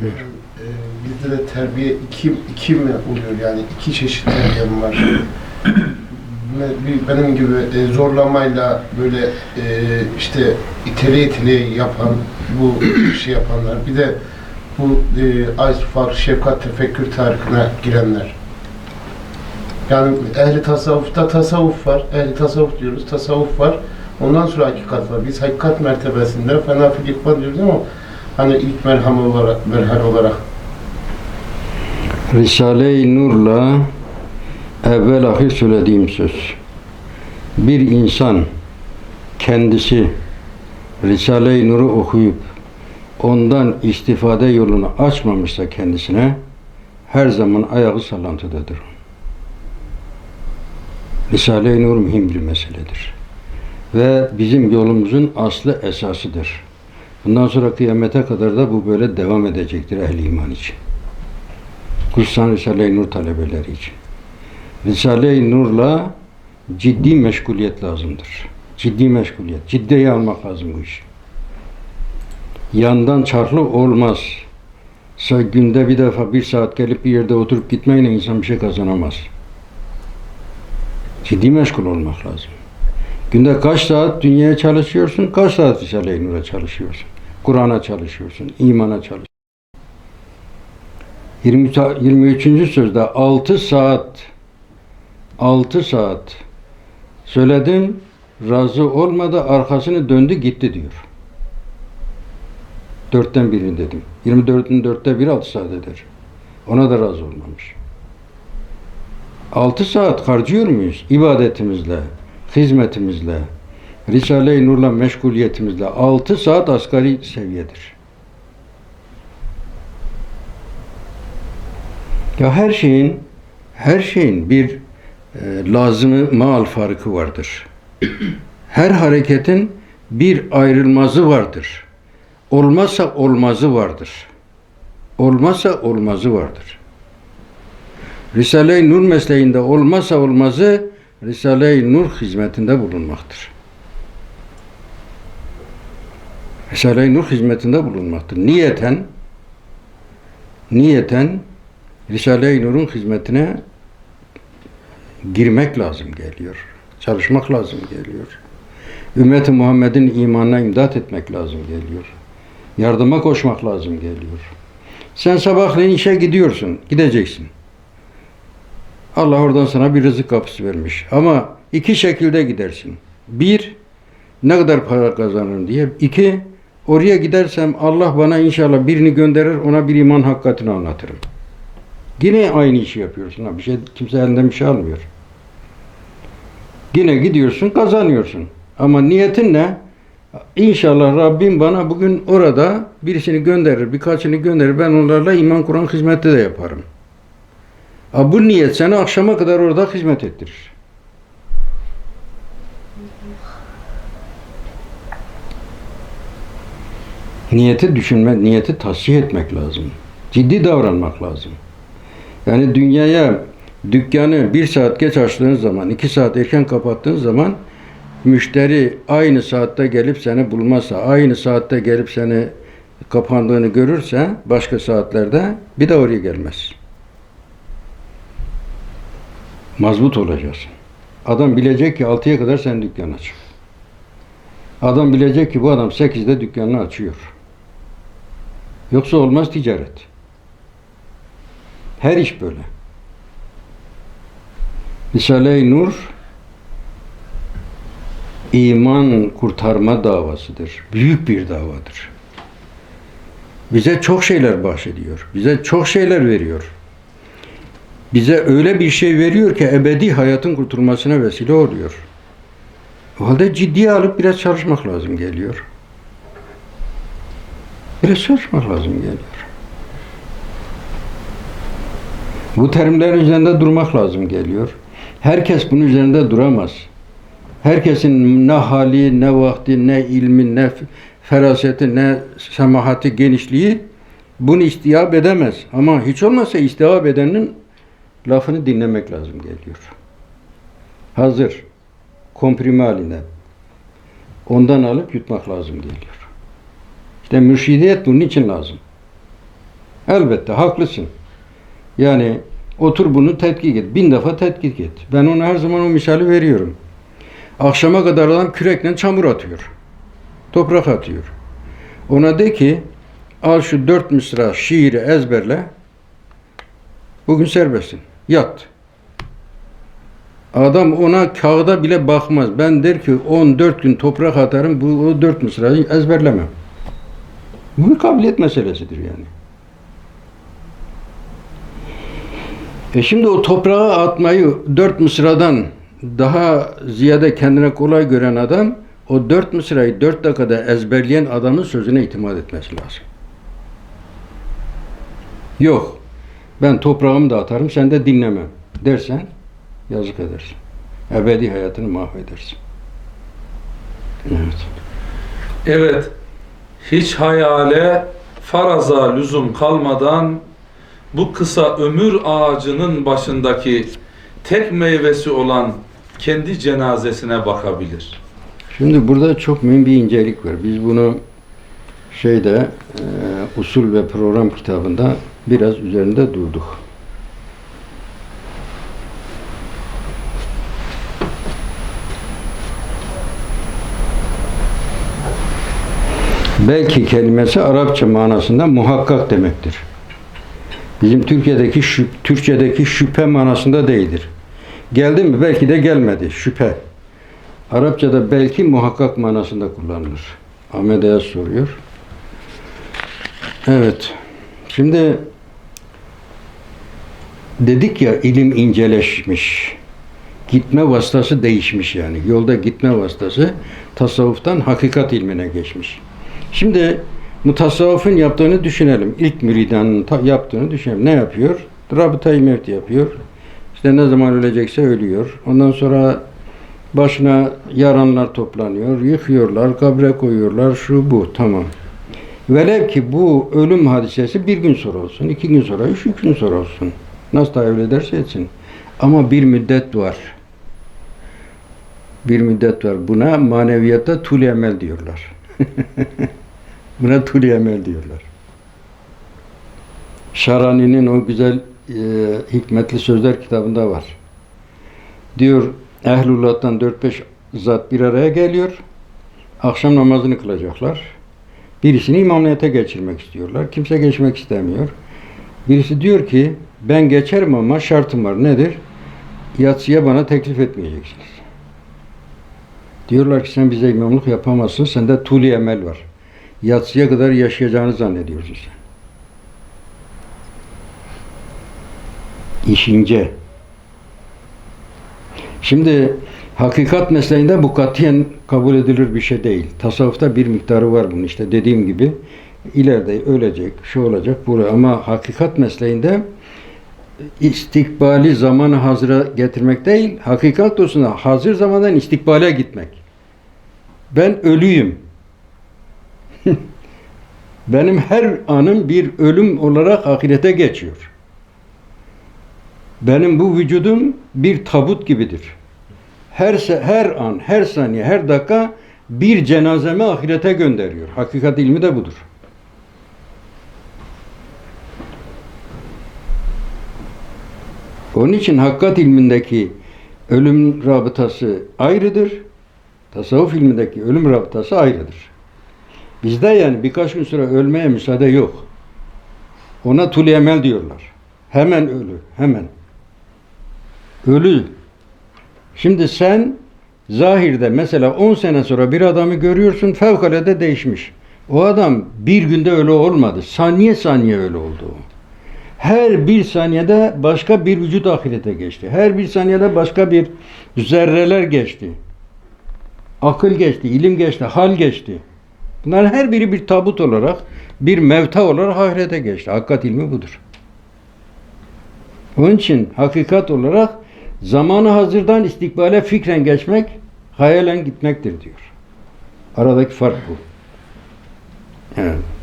Buyur. Ee, bizde de terbiye iki, iki mi oluyor yani iki çeşit terbiyem var. Benim gibi e, zorlamayla böyle e, işte itele itele yapan bu şey yapanlar bir de bu e, Aysufar, şefkat, tefekkür tarihine girenler. Yani ehli tasavvufta tasavvuf var, ehli tasavvuf diyoruz, tasavvuf var. Ondan sonra hakikat var. Biz hakikat mertebesinde fena fil ikbal diyoruz ama hani ilk merhame olarak, merhale olarak Risale-i Nur'la evvel ahir söylediğim söz. Bir insan kendisi Risale-i Nur'u okuyup ondan istifade yolunu açmamışsa kendisine her zaman ayağı sallantıdadır. Risale-i Nur mühim bir meseledir. Ve bizim yolumuzun aslı esasıdır. Bundan sonra kıyamete kadar da bu böyle devam edecektir ehli iman için. Kutsan Risale-i Nur talebeleri için. Risale-i Nur'la ciddi meşguliyet lazımdır. Ciddi meşguliyet. Ciddiye almak lazım bu işi. Yandan çarklı olmaz. Sa- Günde bir defa bir saat gelip bir yerde oturup gitmeyle insan bir şey kazanamaz. Ciddi meşgul olmak lazım. Günde kaç saat dünyaya çalışıyorsun, kaç saat Risale-i Nur'a çalışıyorsun. Kur'an'a çalışıyorsun, imana çalışıyorsun. 20, ta- 23. sözde 6 saat 6 saat söyledim razı olmadı arkasını döndü gitti diyor. Dörtten birini dedim. 24'ün dörtte biri 6 saat eder. Ona da razı olmamış. 6 saat harcıyor muyuz ibadetimizle, hizmetimizle, Risale-i Nur'la meşguliyetimizle 6 saat asgari seviyedir. Ya her şeyin her şeyin bir e, lazımı maal farkı vardır. Her hareketin bir ayrılmazı vardır. Olmazsa olmazı vardır. Olmazsa olmazı vardır. Risale-i Nur mesleğinde olmazsa olmazı Risale-i Nur hizmetinde bulunmaktır. Risale-i Nur hizmetinde bulunmaktır. Niyeten niyeten Risale-i Nur'un hizmetine girmek lazım geliyor. Çalışmak lazım geliyor. Ümmet-i Muhammed'in imanına imdat etmek lazım geliyor. Yardıma koşmak lazım geliyor. Sen sabahleyin işe gidiyorsun, gideceksin. Allah oradan sana bir rızık kapısı vermiş. Ama iki şekilde gidersin. Bir, ne kadar para kazanırım diye. İki, oraya gidersem Allah bana inşallah birini gönderir, ona bir iman hakikatini anlatırım. Yine aynı işi yapıyorsun. Bir şey kimse elinden bir şey almıyor. Yine gidiyorsun, kazanıyorsun. Ama niyetin ne? İnşallah Rabbim bana bugün orada birisini gönderir, birkaçını gönderir. Ben onlarla iman Kur'an hizmeti de yaparım. Ha, bu niyet seni akşama kadar orada hizmet ettirir. Niyeti düşünme, niyeti tasih etmek lazım. Ciddi davranmak lazım. Yani dünyaya dükkanı bir saat geç açtığın zaman, iki saat erken kapattığın zaman müşteri aynı saatte gelip seni bulmazsa, aynı saatte gelip seni kapandığını görürse başka saatlerde bir de oraya gelmez. Mazbut olacaksın. Adam bilecek ki 6'ya kadar sen dükkan aç. Adam bilecek ki bu adam 8'de dükkanını açıyor. Yoksa olmaz ticaret. Her iş böyle. Risale-i Nur iman kurtarma davasıdır. Büyük bir davadır. Bize çok şeyler bahşediyor. Bize çok şeyler veriyor. Bize öyle bir şey veriyor ki ebedi hayatın kurtulmasına vesile oluyor. O halde ciddiye alıp biraz çalışmak lazım geliyor. Biraz çalışmak lazım geliyor. Bu terimlerin üzerinde durmak lazım geliyor. Herkes bunun üzerinde duramaz. Herkesin ne hali, ne vakti, ne ilmi, ne feraseti, ne semahati, genişliği bunu istihab edemez. Ama hiç olmazsa istihab edenin lafını dinlemek lazım geliyor. Hazır, komprime halinde. Ondan alıp yutmak lazım geliyor. İşte mürşidiyet bunun için lazım. Elbette haklısın. Yani otur bunu tetkik et. Bin defa tetkik et. Ben ona her zaman o misali veriyorum. Akşama kadar adam kürekle çamur atıyor. Toprak atıyor. Ona de ki al şu dört mısra şiiri ezberle. Bugün serbestsin. Yat. Adam ona kağıda bile bakmaz. Ben der ki 14 gün toprak atarım. Bu o dört mısrayı ezberlemem. Bu bir kabiliyet meselesidir yani. E şimdi o toprağa atmayı dört mısradan daha ziyade kendine kolay gören adam o dört mısrayı dört dakikada ezberleyen adamın sözüne itimat etmesi lazım. Yok. Ben toprağımı da atarım, sen de dinlemem dersen yazık edersin. Ebedi hayatını mahvedersin. Evet. Evet, hiç hayale, faraza lüzum kalmadan bu kısa ömür ağacının başındaki tek meyvesi olan kendi cenazesine bakabilir. Şimdi burada çok mühim bir incelik var. Biz bunu şeyde e, usul ve program kitabında biraz üzerinde durduk. Belki kelimesi Arapça manasında muhakkak demektir. Bizim Türkiye'deki şüp, Türkçedeki şüphe manasında değildir. Geldi mi? Belki de gelmedi. Şüphe. Arapçada belki muhakkak manasında kullanılır. Ahmet Ayaz soruyor. Evet. Şimdi dedik ya ilim inceleşmiş. Gitme vasıtası değişmiş yani. Yolda gitme vasıtası tasavvuftan hakikat ilmine geçmiş. Şimdi mutasavvıfın yaptığını düşünelim. İlk müridanın yaptığını düşünelim. Ne yapıyor? Rabıtayı mevt yapıyor. İşte ne zaman ölecekse ölüyor. Ondan sonra başına yaranlar toplanıyor, yıkıyorlar, kabre koyuyorlar, şu bu, tamam. Velev ki bu ölüm hadisesi bir gün sonra olsun, iki gün sonra, üç gün sonra olsun. Nasıl tahayyül ederse etsin. Ama bir müddet var. Bir müddet var. Buna maneviyatta tul emel diyorlar. Buna tul emel diyorlar. Şarani'nin o güzel e, hikmetli sözler kitabında var. Diyor Ehlullah'tan 4-5 zat bir araya geliyor. Akşam namazını kılacaklar. Birisini imamiyete geçirmek istiyorlar. Kimse geçmek istemiyor. Birisi diyor ki ben geçerim ama şartım var. Nedir? Yatsıya bana teklif etmeyeceksiniz. Diyorlar ki sen bize imamlık yapamazsın. Sende tuli emel var. Yatsıya kadar yaşayacağını zannediyorsun sen. İşince. Şimdi hakikat mesleğinde bu katiyen kabul edilir bir şey değil. Tasavvufta bir miktarı var bunun işte dediğim gibi ileride ölecek, şu olacak, bu ama hakikat mesleğinde istikbali zamanı hazıra getirmek değil, hakikat dostuna hazır zamandan istikbale gitmek. Ben ölüyüm. Benim her anım bir ölüm olarak ahirete geçiyor. Benim bu vücudum bir tabut gibidir. Her her an, her saniye, her dakika bir cenazemi ahirete gönderiyor. Hakikat ilmi de budur. Onun için hakikat ilmindeki ölüm rabıtası ayrıdır. Tasavvuf ilmindeki ölüm rabıtası ayrıdır. Bizde yani birkaç gün sonra ölmeye müsaade yok. Ona tul emel diyorlar. Hemen ölü, hemen. Ölü. Şimdi sen zahirde mesela 10 sene sonra bir adamı görüyorsun fevkalade değişmiş. O adam bir günde öyle olmadı. Saniye saniye öyle oldu. Her bir saniyede başka bir vücut ahirete geçti. Her bir saniyede başka bir zerreler geçti. Akıl geçti, ilim geçti, hal geçti. Bunların her biri bir tabut olarak, bir mevta olarak ahirete geçti. Hakikat ilmi budur. Onun için hakikat olarak zamanı hazırdan istikbale fikren geçmek, hayalen gitmektir diyor. Aradaki fark bu. Evet.